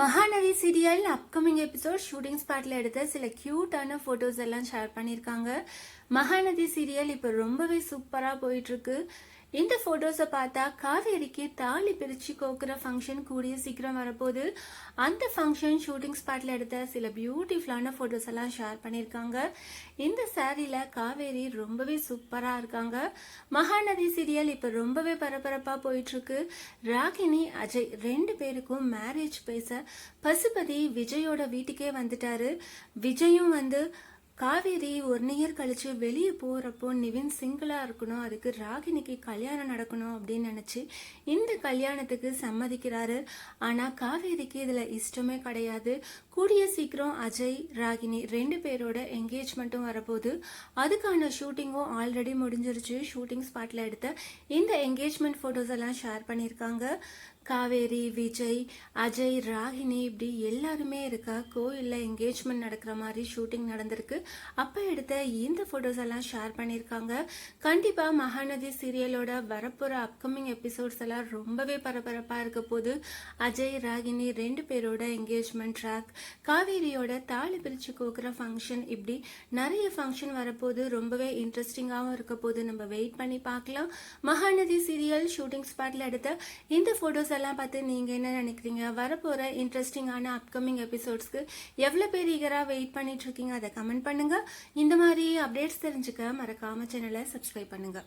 Mahanadhi serial upcoming episode shooting ஸ்பாட்ல எடுத்த சில கியூட்டான போட்டோஸ் எல்லாம் ஷேர் பண்ணியிருக்காங்க. மகாநதி சீரியல் இப்போ ரொம்பவே சூப்பரா போயிட்டு இருக்கு இந்த போட்டோஸை பார்த்தா காவேரிக்கு தாலி பிரிச்சு கோக்குற ஃபங்க்ஷன் கூடிய சீக்கிரம் வரப்போகுது. அந்த ஃபங்க்ஷன் ஷூட்டிங் ஸ்பாட்ல எடுத்த சில பியூட்டிஃபுல்லான போட்டோஸ் எல்லாம் ஷேர் பண்ணியிருக்காங்க. இந்த சாரியில காவேரி ரொம்பவே சூப்பரா இருக்காங்க. மகாநதி சீரியல் இப்ப ரொம்பவே பரபரப்பா போயிட்டு இருக்கு ராகினி அஜய் ரெண்டு பேருக்கும் மேரேஜ் பேச பசுபதி விஜயோட வீட்டுக்கே வந்துட்டாரு. விஜயும் வந்து காவேரி ஒன் இயர் கழிச்சு வெளியே போறப்போ நிவின் சிங்கிளா இருக்கணும். அதுக்கு ராகினிக்கு கல்யாணம் நடக்கணும். அப்படின்னு நினைச்சு இந்த கல்யாணத்துக்கு சம்மதிக்கிறாரு. ஆனா காவேரிக்கு இதுல இஷ்டமே கிடையாது. கூடிய சீக்கிரம் அஜய் ராகினி ரெண்டு பேரோட என்கேஜ்மெண்ட்டும் வரப்போகுது. அதுக்கான ஷூட்டிங்கும் ஆல்ரெடி முடிஞ்சிருச்சு. ஷூட்டிங் ஸ்பாட்ல எடுத்த இந்த என்கேஜ்மெண்ட் போட்டோஸ் எல்லாம் ஷேர் பண்ணியிருக்காங்க. காவேரி விஜய் அஜய் ராகினி இப்படி எல்லாருமே இருக்கா? கோயிலில் என்கேஜ்மெண்ட் நடக்கிற மாதிரி ஷூட்டிங் நடந்திருக்கு. அப்போ எடுத்த இந்த ஃபோட்டோஸ் எல்லாம் ஷேர் பண்ணியிருக்காங்க. கண்டிப்பாக மகாநதி சீரியலோட வரப்போகிற அப்கமிங் எபிசோட்ஸ் எல்லாம் ரொம்பவே பரபரப்பாக இருக்க போது அஜய் ராகினி ரெண்டு பேரோட என்கேஜ்மெண்ட் ட்ராக் காவேரியோட தாலி பிரித்து கோக்குற ஃபங்க்ஷன் இப்படி நிறைய ஃபங்க்ஷன் வரப்போது ரொம்பவே இன்ட்ரெஸ்டிங்காகவும் இருக்க போது நம்ம வெயிட் பண்ணி பார்க்கலாம். மகாநதி சீரியல் ஷூட்டிங் ஸ்பாட்டில் எடுத்த இந்த ஃபோட்டோஸ் எல்லாம் பார்த்து நீங்கள் என்ன நினைக்கிறீங்க? வரப்போகிற இன்ட்ரெஸ்டிங்கான அப்கமிங் எபிசோட்ஸ்க்கு எவ்வளோ பேர் ஈகராக வெயிட் பண்ணிட்டு இருக்கீங்க? அதை கமெண்ட் பண்ணுங்க. இந்த மாதிரி அப்டேட்ஸ் தெரிஞ்சுக்க மறக்காம சேனலை சப்ஸ்கிரைப் பண்ணுங்க.